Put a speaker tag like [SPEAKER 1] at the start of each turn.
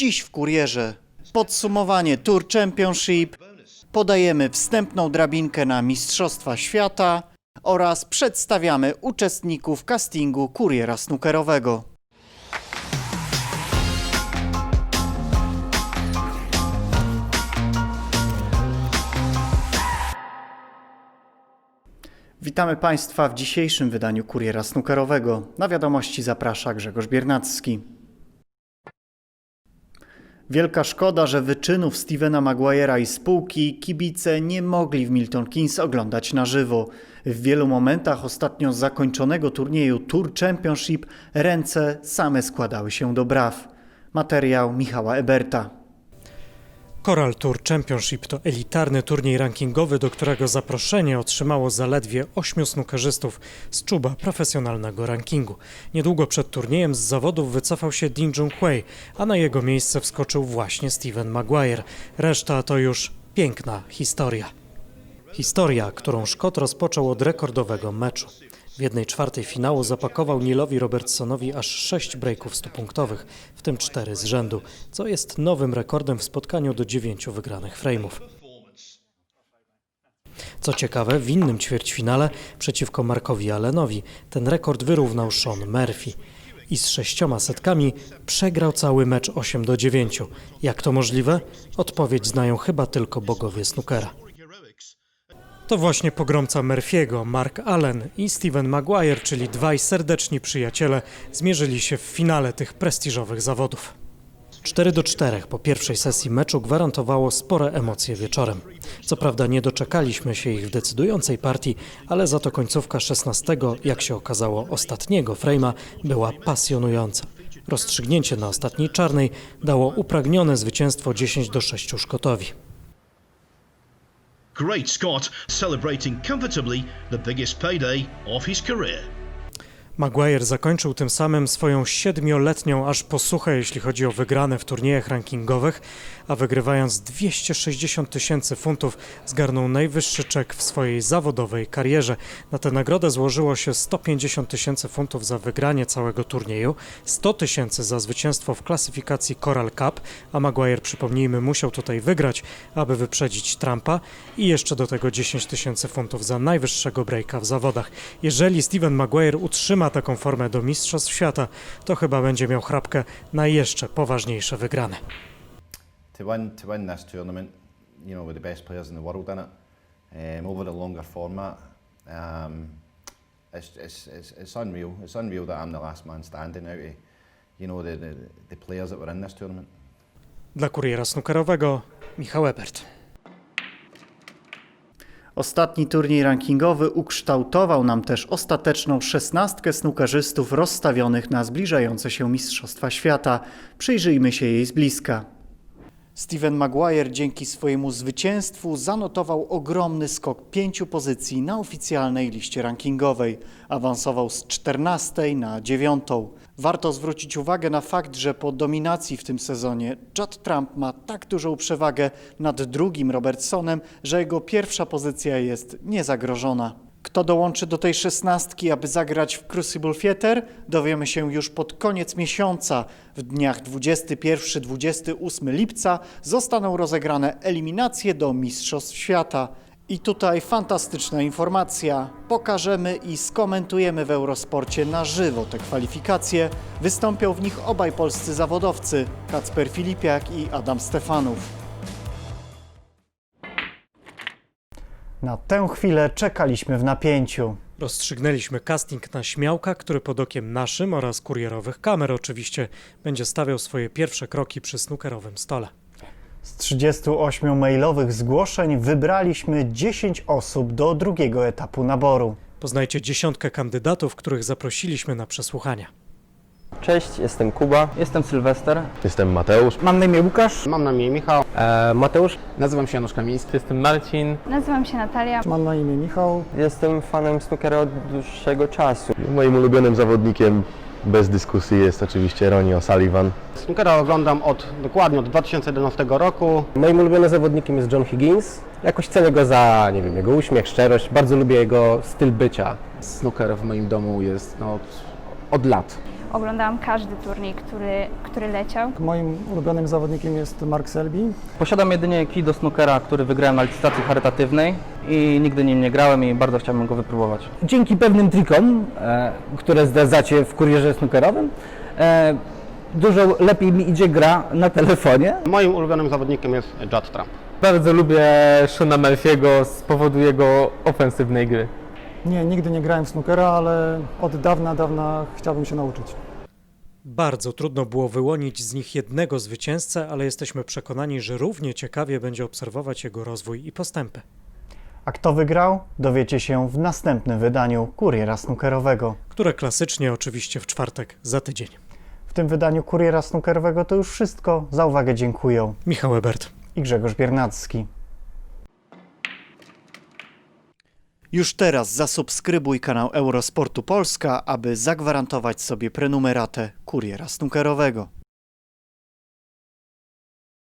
[SPEAKER 1] Dziś w kurierze podsumowanie Tour Championship, podajemy wstępną drabinkę na Mistrzostwa Świata oraz przedstawiamy uczestników castingu kuriera snookerowego. Witamy Państwa w dzisiejszym wydaniu Kuriera Snookerowego. Na wiadomości zaprasza Grzegorz Biernacki. Wielka szkoda, że wyczynów Stevena Maguire'a i spółki kibice nie mogli w Milton Keynes oglądać na żywo. W wielu momentach ostatnio zakończonego turnieju Tour Championship ręce same składały się do braw. Materiał Michała Eberta.
[SPEAKER 2] Coral Tour Championship to elitarny turniej rankingowy, do którego zaproszenie otrzymało zaledwie ośmiu snookerzystów z czuba profesjonalnego rankingu. Niedługo przed turniejem z zawodów wycofał się Dean Junhui, a na jego miejsce wskoczył właśnie Steven Maguire. Reszta to już piękna historia. Historia, którą Szkot rozpoczął od rekordowego meczu. W jednej czwartej finału zapakował Nilowi Robertsonowi aż sześć breaków stupunktowych, w tym cztery z rzędu, co jest nowym rekordem w spotkaniu do dziewięciu wygranych frame'ów. Co ciekawe, w innym ćwierćfinale przeciwko Markowi Allenowi ten rekord wyrównał Sean Murphy. I z sześcioma setkami przegrał cały mecz 8 do 9. Jak to możliwe? Odpowiedź znają chyba tylko bogowie snookera. To właśnie pogromca Murphy'ego, Mark Allen i Steven Maguire, czyli dwaj serdeczni przyjaciele, zmierzyli się w finale tych prestiżowych zawodów. 4 do 4 po pierwszej sesji meczu gwarantowało spore emocje wieczorem. Co prawda nie doczekaliśmy się ich w decydującej partii, ale za to końcówka 16, jak się okazało ostatniego frejma, była pasjonująca. Rozstrzygnięcie na ostatniej czarnej dało upragnione zwycięstwo 10 do 6 Szkotowi.
[SPEAKER 3] Great Scott celebrating comfortably the biggest payday of his career.
[SPEAKER 2] Maguire zakończył tym samym swoją siedmioletnią aż posłuchę, jeśli chodzi o wygrane w turniejach rankingowych, a wygrywając 260 tysięcy funtów zgarnął najwyższy czek w swojej zawodowej karierze. Na tę nagrodę złożyło się 150 tysięcy funtów za wygranie całego turnieju, 100 tysięcy za zwycięstwo w klasyfikacji Coral Cup, a Maguire, przypomnijmy, musiał tutaj wygrać, aby wyprzedzić Trumpa i jeszcze do tego 10 tysięcy funtów za najwyższego breaka w zawodach. Jeżeli Steven Maguire utrzyma taką formę do Mistrzostw Świata, to chyba będzie miał chrapkę na jeszcze poważniejsze wygrane.
[SPEAKER 4] to win to win this tournament, you know, with the best players in the world in it, um, over a longer format, um, it's, it's, it's, it's unreal. It's unreal that I'm the last man standing out of, you know, the, the, the players that were in this tournament.
[SPEAKER 2] Dla kuriera snookerowego Michał Ebert.
[SPEAKER 1] Ostatni turniej rankingowy ukształtował nam też ostateczną szesnastkę snookerzystów rozstawionych na zbliżające się Mistrzostwa Świata. Przyjrzyjmy się jej z bliska. Steven Maguire dzięki swojemu zwycięstwu zanotował ogromny skok pięciu pozycji na oficjalnej liście rankingowej. Awansował z 14 na 9. Warto zwrócić uwagę na fakt, że po dominacji w tym sezonie Judd Trump ma tak dużą przewagę nad drugim Robertsonem, że jego pierwsza pozycja jest niezagrożona. Kto dołączy do tej szesnastki, aby zagrać w Crucible Theatre, dowiemy się już pod koniec miesiąca. W dniach 21-28 lipca zostaną rozegrane eliminacje do Mistrzostw Świata. I tutaj fantastyczna informacja. Pokażemy i skomentujemy w Eurosporcie na żywo te kwalifikacje. Wystąpią w nich obaj polscy zawodowcy, Kacper Filipiak i Adam Stefanów. Na tę chwilę czekaliśmy w napięciu.
[SPEAKER 2] Rozstrzygnęliśmy casting na śmiałka, który pod okiem naszym oraz kurierowych kamer oczywiście będzie stawiał swoje pierwsze kroki przy snookerowym stole.
[SPEAKER 1] Z 38 mailowych zgłoszeń wybraliśmy 10 osób do drugiego etapu naboru.
[SPEAKER 2] Poznajcie dziesiątkę kandydatów, których zaprosiliśmy na przesłuchania.
[SPEAKER 5] Cześć, jestem Kuba.
[SPEAKER 6] Jestem Sylwester.
[SPEAKER 7] Jestem Mateusz.
[SPEAKER 6] Mam na imię Łukasz.
[SPEAKER 8] Mam na imię Michał,
[SPEAKER 5] E, Mateusz.
[SPEAKER 8] nazywam się Janusz Kamiński.
[SPEAKER 5] Jestem Marcin.
[SPEAKER 9] Nazywam się Natalia.
[SPEAKER 6] Mam na imię Michał.
[SPEAKER 5] Jestem fanem snookera od dłuższego czasu.
[SPEAKER 7] Moim ulubionym zawodnikiem bez dyskusji jest oczywiście Ronnie O'Sullivan.
[SPEAKER 8] Snookera oglądam od dokładnie od 2011 roku.
[SPEAKER 5] Moim ulubionym zawodnikiem jest John Higgins. Jakoś cenię go za, nie wiem, jego uśmiech, szczerość. Bardzo lubię jego styl bycia.
[SPEAKER 8] Snooker w moim domu jest no, od, od lat.
[SPEAKER 9] Oglądałam każdy turniej, który, który leciał.
[SPEAKER 6] Moim ulubionym zawodnikiem jest Mark Selby. Posiadam jedynie kij do snookera, który wygrałem na licytacji charytatywnej i nigdy nim nie grałem i bardzo chciałbym go wypróbować.
[SPEAKER 10] Dzięki pewnym trikom, e, które zdradzacie w kurierze snookerowym, e, dużo lepiej mi idzie gra na telefonie.
[SPEAKER 8] Moim ulubionym zawodnikiem jest Judd Trump.
[SPEAKER 5] Bardzo lubię Shona Murphy'ego z powodu jego ofensywnej gry.
[SPEAKER 6] Nie, nigdy nie grałem w snookera, ale od dawna, dawna chciałbym się nauczyć.
[SPEAKER 2] Bardzo trudno było wyłonić z nich jednego zwycięzcę, ale jesteśmy przekonani, że równie ciekawie będzie obserwować jego rozwój i postępy.
[SPEAKER 1] A kto wygrał? Dowiecie się w następnym wydaniu Kuriera Snookerowego.
[SPEAKER 2] które klasycznie oczywiście w czwartek za tydzień.
[SPEAKER 1] W tym wydaniu Kuriera Snookerowego to już wszystko. Za uwagę dziękuję.
[SPEAKER 2] Michał Ebert.
[SPEAKER 1] i Grzegorz Biernacki. Już teraz zasubskrybuj kanał Eurosportu Polska, aby zagwarantować sobie prenumeratę Kuriera Snookerowego.